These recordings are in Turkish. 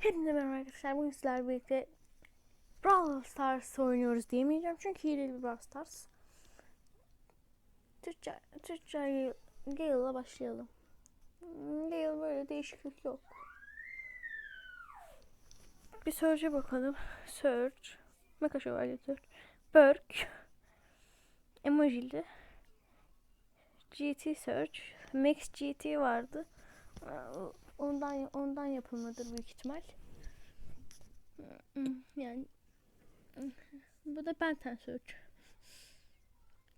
Hepinize merhaba arkadaşlar. Bugün sizlerle birlikte Brawl Stars oynuyoruz diyemeyeceğim. Çünkü hileli bir Brawl Stars. Türkçe, Türkçe Gale'la başlayalım. Gale böyle değişiklik yok. Bir Surge'e bakalım. Surge. Mecha Şövalye Surge. Burk. Emojili. GT Surge. Max GT vardı. Ondan ondan yapılmadır büyük ihtimal. Yani bu da Benten Search.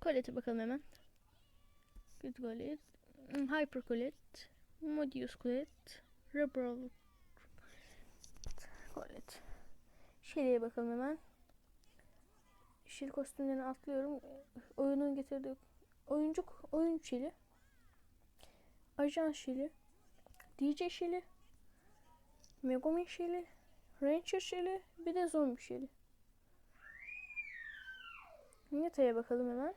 Colette'e bakalım hemen. Good Colette. Hyper Colette. Modius Colette. Rebel Colette. Shelly'e bakalım hemen. Shelly kostümlerini atlıyorum. Oyunun getirdiği oyuncu oyuncu Shelly. Ajan Shelly. DJ Shelly, Megumin Shelly, Ranger Shelly, bir de Zombi Shelly. Nita'ya bakalım hemen.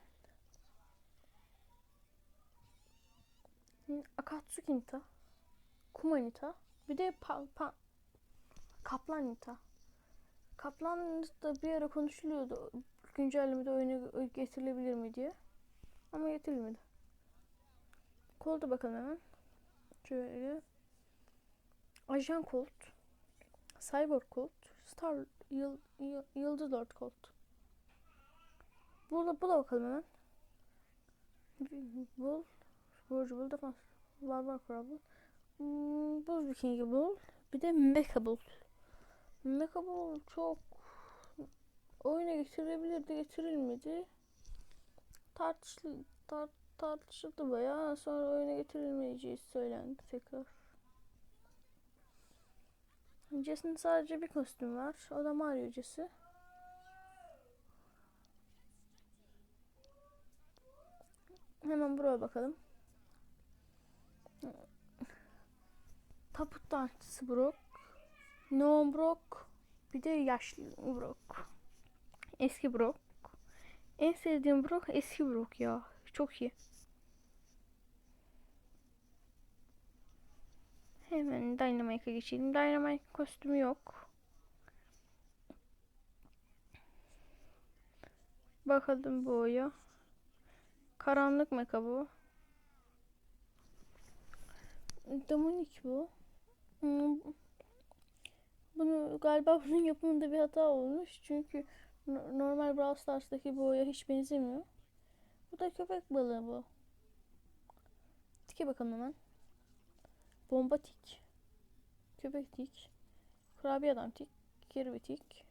Akatsuki Nita, Kuma Nita, bir de pa, pa, Kaplan Nita. Kaplan da bir ara konuşuluyordu. Güncellemede oyuna getirilebilir mi diye. Ama getirilmedi. Kolda bakalım hemen. Şöyle. Ajan Colt. Cyber Colt. Star Yıl, Yıl, Yıldız Lord Colt. Burada bu da bakalım hemen. Bull. Burcu Bull Defans. Barbar Krabble. Hmm, Buz Viking'i Bull. Bir de Mecha Bull. Mecha Bull çok oyuna getirilebilirdi getirilmedi. Tartışlı tart tartışıldı bayağı. Sonra oyuna getirilmeyeceği söylendi tekrar. Jesse'nin sadece bir kostüm var. O da Mario Jesse. Hemen buraya bakalım. Taput dansçısı Brock. No Brock. Bir de yaşlı Brock. Eski Brock. En sevdiğim Brock eski Brock ya. Çok iyi. Hemen Dynamite'a geçelim. Dynamite kostümü yok. Bakalım bu oya. Karanlık meka bu. Demonik bu. Hmm. Bunu galiba bunun yapımında bir hata olmuş. Çünkü normal Brawl Stars'taki bu oya hiç benzemiyor. Bu da köpek balığı bu. Tike bakalım hemen. Bomba tik. Köpek tik. Kurabiye adam tik. Kirby tik.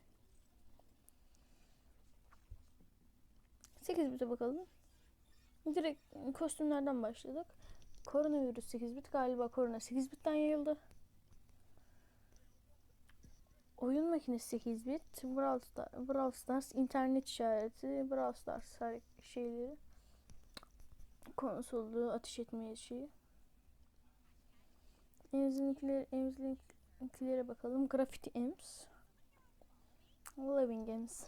8 bite bakalım. Direkt kostümlerden başladık. Koronavirüs 8 bit galiba korona 8 bitten yayıldı. Oyun makinesi 8 bit. Brawl Stars, Brawl Stars internet işareti, Brawl Stars şeyleri. Konsolu, ateş etme şeyi. Emzimlikleri, emzimliklere bakalım. Graffiti Ems. Living Ems.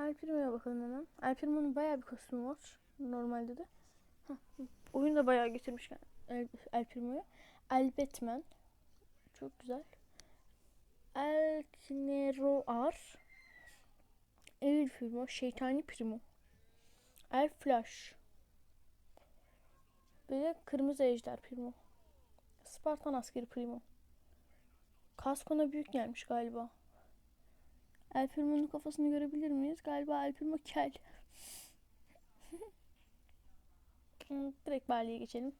El Primo'ya bakalım hemen. El Primo'nun bayağı bir kostümü var. Normalde de. Heh, oyunu da bayağı getirmiş El, El Primo'ya. El Batman. Çok güzel. El Kineroar. El Primo. Şeytani Primo. El Flash. Bir de Kırmızı Ejder Primo. Spartan askeri Primo. Kaskona büyük gelmiş galiba. El Primo'nun kafasını görebilir miyiz? Galiba El Primo kel. Direkt Barley'e geçelim.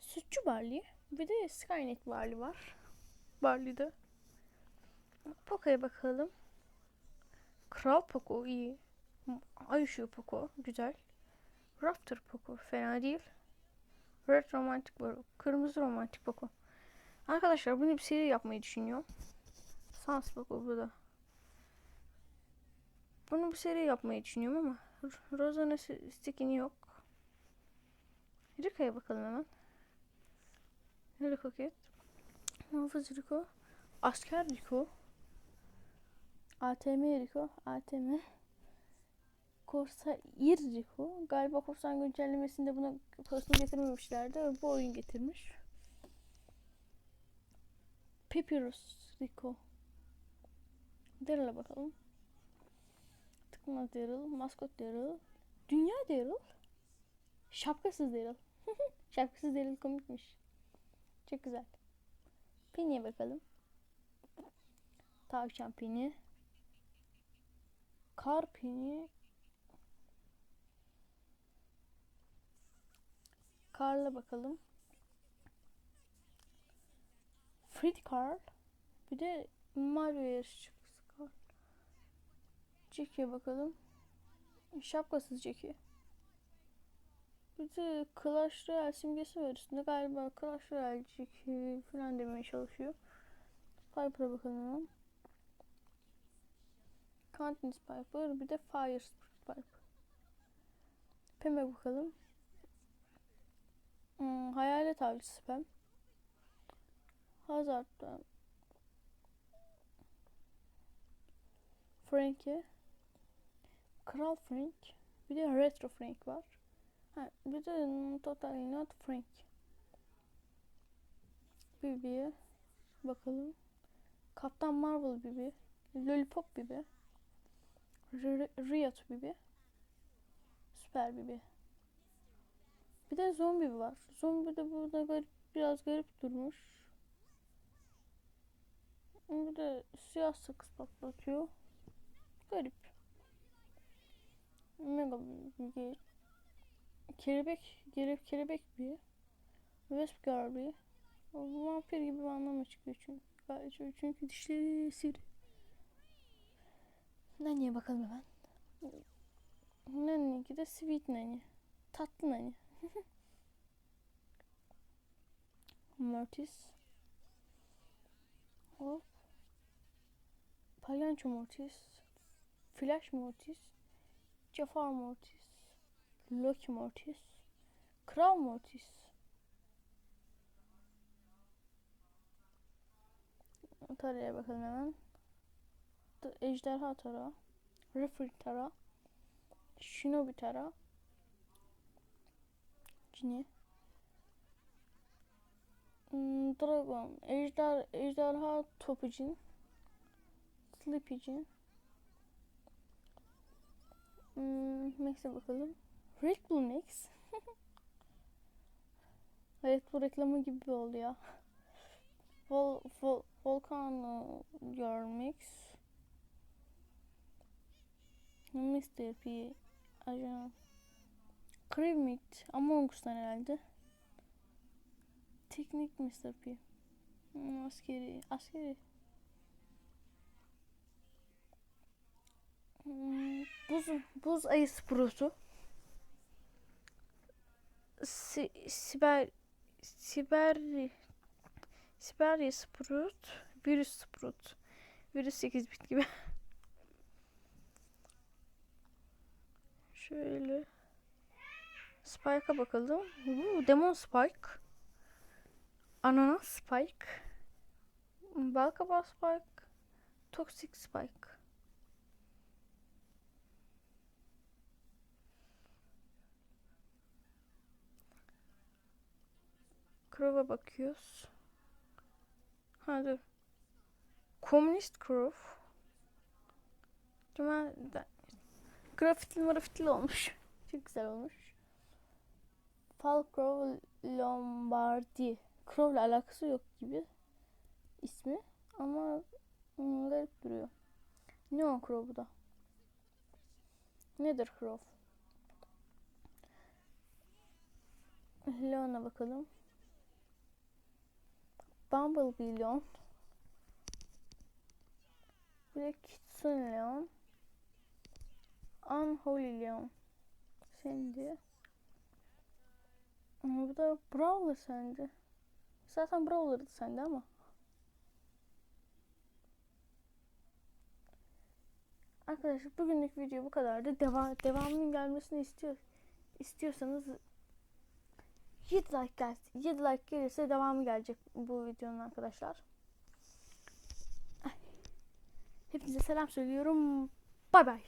Sütçü Barley. Bir de Skynet Barley var. Barley'de. Poco'ya bakalım. Kral Poco iyi. Ay ışığı Poco güzel. Raptor Poco fena değil. Red Romantic Poco. Kırmızı Romantic Poco. Arkadaşlar bunu bir seri yapmayı düşünüyorum. Sans Poco bu da. Bunu bir seri yapmayı düşünüyorum ama Rosan'a skin'i yok. Rika'ya bakalım hemen. Rico Cat. Muhafız Rico. Asker Rico. ATM Rico. ATM. Korsa Rico. Galiba korsan güncellemesinde buna kostüm getirmemişlerdi. Bu oyun getirmiş. Papyrus Rico. Daryl'a bakalım. Tıkmaz Daryl, maskot Daryl, dünya Daryl, şapkasız Daryl. şapkasız Daryl komikmiş. Çok güzel. Penny'e bakalım. Tavşan Penny. Kar Penny. Karla bakalım. Freddy Carl. Bir de Mario yarışçısı Carl. Jackie'ye bakalım. Şapkasız Jackie. Bir de Clash Royale simgesi var üstünde. Galiba Clash Royale Jackie falan demeye çalışıyor. Piper'a bakalım. Katniss Piper. Bir de Fire Spirit Piper. Pam'e bakalım. Hmm, hayalet avcısı Pam. Hazard'da Frank'i Kral Frank bir de Retro Frank var. Ha, bir de Totally Not Frank. Bibi'ye bakalım. Kaptan Marvel Bibi. Lollipop Bibi. Riot Bibi. Süper Bibi. Bir de zombi var. Zombi de burada garip, biraz garip durmuş. Bir de siyah sakız patlatıyor. Garip. Mega bir kelebek, kelebek, kelebek bir. Wasp Garby. O vampir gibi bir anlama çıkıyor çünkü. Çünkü dişleri sivri. Nani'ye bakalım hemen. Nani'ninki de sweet Nani. Tatlı Nani. Mortis. Hop. Palyanço Mortis. Flash Mortis. Jafar Mortis. Loki Mortis. Kral Mortis. Tara'ya bakalım hemen. Ejderha Tara. Referee Tara. Shinobi Tara. Cini. Hmm, Dragon. Ejder, ejderha topu cin. Sleepy cin. Hmm, Max'e bakalım. Red Bull Max. Red Bull reklamı gibi oldu ya. Vol, vol, Volcano Your Mix. Mr. P. Ajan. Kremit. Among Us'tan herhalde. Teknik Mr. P. Hmm, askeri. Askeri. Hmm, buz, buz ayısı prosu. Si, siber siber siberya sprut virüs sprut virüs 8 bit gibi şöyle Spike'a bakalım Uuu, Demon Spike Ananas Spike Balkabağ Spike Toxic Spike Crow'a bakıyoruz. Ha dur. Komünist Crow. Cuma grafitili marafitili olmuş. Çok güzel olmuş. Falcrow Lombardi. Crow'la alakası yok gibi ismi. Ama hmm, garip duruyor. Neon Crow bu da. Nedir Crow? Leon'a bakalım. Bumblebee Leon. Bir de Kitsune Leon. Unholy Leon. Şimdi. Ama bu da Brawler sende. Zaten Brawler'dı sende ama. Arkadaşlar bugünlük video bu kadardı. Deva devamının gelmesini istiyor istiyorsanız 7 like gelsin. 7 like gelirse devamı gelecek bu videonun arkadaşlar. Hepinize selam söylüyorum. Bay bay.